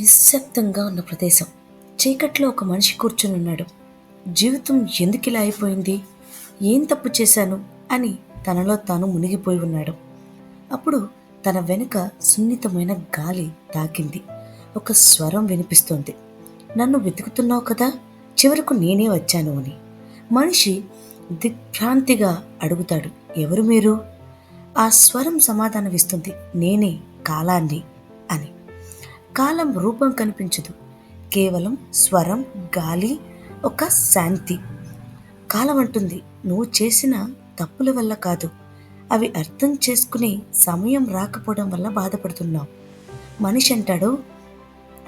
నిశ్శబ్దంగా ఉన్న ప్రదేశం. చీకట్లో ఒక మనిషి కూర్చుని ఉన్నాడు. జీవితం ఎందుకు ఇలా అయిపోయింది? ఏం తప్పు చేశాను? అని తనలో తాను మునిగిపోయి ఉన్నాడు. అప్పుడు తన వెనుక సున్నితమైన గాలి తాకింది. ఒక స్వరం వినిపిస్తోంది. నన్ను వెతుకుతున్నావు కదా? చివరకు నేనే వచ్చాను అని. మనిషి దిగ్భ్రాంతిగా అడుగుతాడు. ఎవరు మీరు? ఆ స్వరం సమాధానమిస్తుంది. నేనే కాలాన్ని. కాలం రూపం కనిపించదు. కేవలం స్వరం గాలి ఒక శాంతి. కాలం అంటుంది నువ్వు చేసిన తప్పుల వల్ల కాదు. అవి అర్థం చేసుకునే సమయం రాకపోవడం వల్ల బాధపడుతున్నావు. మనిషి అంటాడు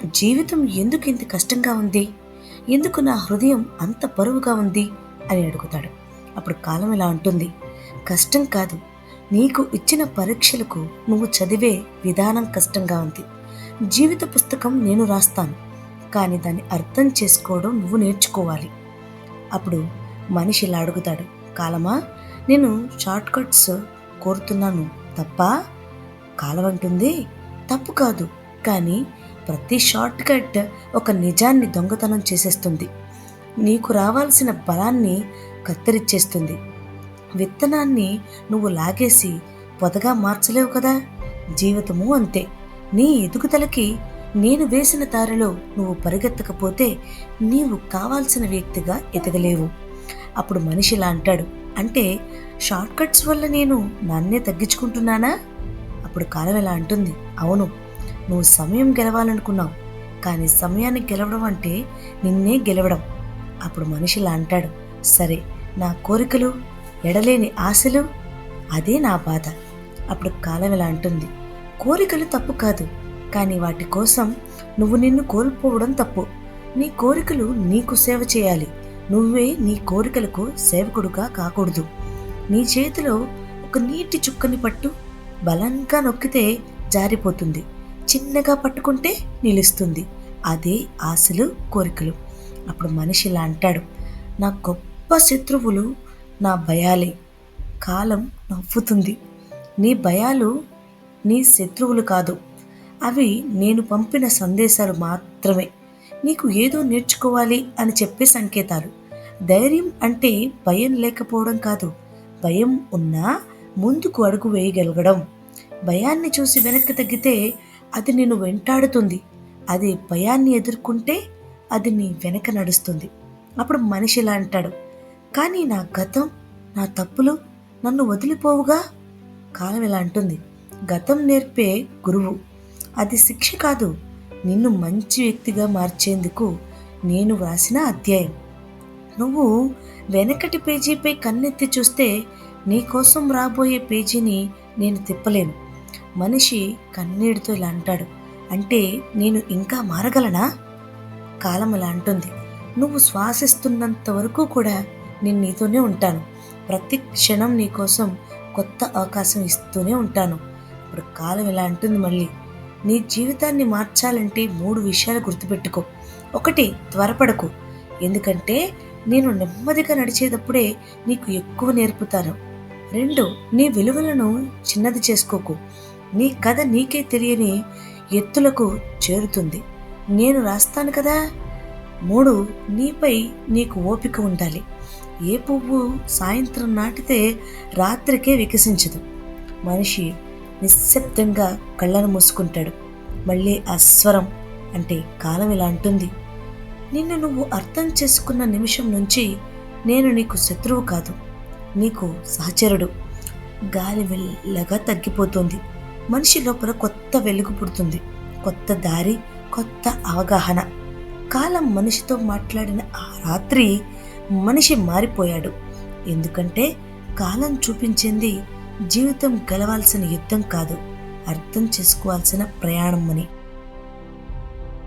జీవితం ఎందుకు ఇంత కష్టంగా ఉంది? ఎందుకు నా హృదయం అంత బరువుగా ఉంది? అని అడుగుతాడు. అప్పుడు కాలం ఇలా అంటుంది కష్టం కాదు. నీకు ఇచ్చిన పరీక్షలకు నువ్వు చదివే విధానం కష్టంగా ఉంది. జీవిత పుస్తకం నేను రాస్తాను. కానీ దాన్ని అర్థం చేసుకోవడం నువ్వు నేర్చుకోవాలి. అప్పుడు మనిషి ఇలా అడుగుతాడు కాలమా నేను షార్ట్ కట్స్ కోరుతున్నాను. తప్ప? కాలం అంటుంది తప్పు కాదు. కానీ ప్రతి షార్ట్ కట్ ఒక నిజాన్ని దొంగతనం చేసేస్తుంది. నీకు రావాల్సిన బలాన్ని కత్తిరిచ్చేస్తుంది. విత్తనాన్ని నువ్వు లాగేసి పొదగా మార్చలేవు కదా? జీవితము అంతే. నీ ఎదుగుదలకి నేను వేసిన దారిలో నువ్వు పరిగెత్తకపోతే నీవు కావాల్సిన వ్యక్తిగా ఎదగలేవు. అప్పుడు మనిషిలా అంటాడు అంటే షార్ట్ కట్స్ వల్ల నేను నన్నే తగ్గించుకుంటున్నానా? అప్పుడు కాలం ఇలా అంటుంది అవును నువ్వు సమయం గెలవాలనుకున్నావు కానీ సమయాన్ని గెలవడం అంటే నిన్నే గెలవడం. అప్పుడు మనిషిలా అంటాడు సరే నా కోరికలు ఎడలేని ఆశలు అదే నా బాధ. అప్పుడు కాలం ఇలా అంటుంది కోరికలు తప్పు కాదు. కానీ వాటి కోసం నువ్వు నిన్ను కోల్పోవడం తప్పు. నీ కోరికలు నీకు సేవ చేయాలి. నువ్వే నీ కోరికలకు సేవకుడుగా కాకూడదు. నీ చేతిలో ఒక నీటి చుక్కని పట్టు బలంగా నొక్కితే జారిపోతుంది. చిన్నగా పట్టుకుంటే నిలుస్తుంది. అదే ఆశలు కోరికలు. అప్పుడు మనిషి ఇలా అంటాడు నా గొప్ప శత్రువులు నా భయాలే. కాలం నవ్వుతుంది. నీ భయాలు నీ శత్రువులు కాదు. అవి నేను పంపిన సందేశాలు మాత్రమే. నీకు ఏదో నేర్చుకోవాలి అని చెప్పే సంకేతాలు. ధైర్యం అంటే భయం లేకపోవడం కాదు. భయం ఉన్నా ముందుకు అడుగు వేయగలగడం. భయాన్ని చూసి వెనక్కి తగ్గితే అది నిన్ను వెంటాడుతుంది. అది భయాన్ని ఎదుర్కొంటే అది నీ వెనక నడుస్తుంది. అప్పుడు మనిషి ఇలా అంటాడు. కానీ నా గతం నా తప్పులు నన్ను వదిలిపోవుగా? కాలం ఇలా అంటుంది. గతం నేర్పే గురువు. అది శిక్ష కాదు నిన్ను మంచి వ్యక్తిగా మార్చేందుకు నేను వ్రాసిన అధ్యాయం. నువ్వు వెనకటి పేజీపై కన్నెత్తి చూస్తే నీకోసం రాబోయే పేజీని నేను తిప్పలేను. మనిషి కన్నీటితో ఇలా అంటాడు అంటే నేను ఇంకా మారగలనా? కాలం ఇలా అంటుంది. నువ్వు శ్వాసిస్తున్నంత వరకు కూడా నేను నీతోనే ఉంటాను. ప్రతి క్షణం నీకోసం కొత్త అవకాశం ఇస్తూనే ఉంటాను. ఇప్పుడు కాలం ఇలా అంటుంది మళ్ళీ. నీ జీవితాన్ని మార్చాలంటే మూడు విషయాలు గుర్తుపెట్టుకో. ఒకటి త్వరపడకు. ఎందుకంటే నేను నెమ్మదిగా నడిచేటప్పుడే నీకు ఎక్కువ నేర్పుతాను. రెండు నీ విలువలను చిన్నది చేసుకోకు. నీ కథ నీకే తెలియని ఎత్తులకు చేరుతుంది. నేను రాస్తాను కదా? మూడు నీపై నీకు ఓపిక ఉండాలి. ఏ పువ్వు సాయంత్రం నాటితే రాత్రికే వికసించదు. మనిషి నిశ్శబ్దంగా కళ్ళను మూసుకుంటాడు. మళ్ళీ అస్వరం అంటే కాలం ఇలా అంటుంది. నిన్ను నువ్వు అర్థం చేసుకున్న నిమిషం నుంచి నేను నీకు శత్రువు కాదు నీకు సహచరుడు. గాలి మెల్లగా తగ్గిపోతుంది. మనిషి లోపల కొత్త వెలుగు పుడుతుంది. కొత్త దారి కొత్త అవగాహన. కాలం మనిషితో మాట్లాడిన ఆ రాత్రి మనిషి మారిపోయాడు. ఎందుకంటే కాలం చూపించింది జీవితం గెలవాల్సిన యుద్ధం కాదు. అర్థం చేసుకోవాల్సిన ప్రయాణం అని.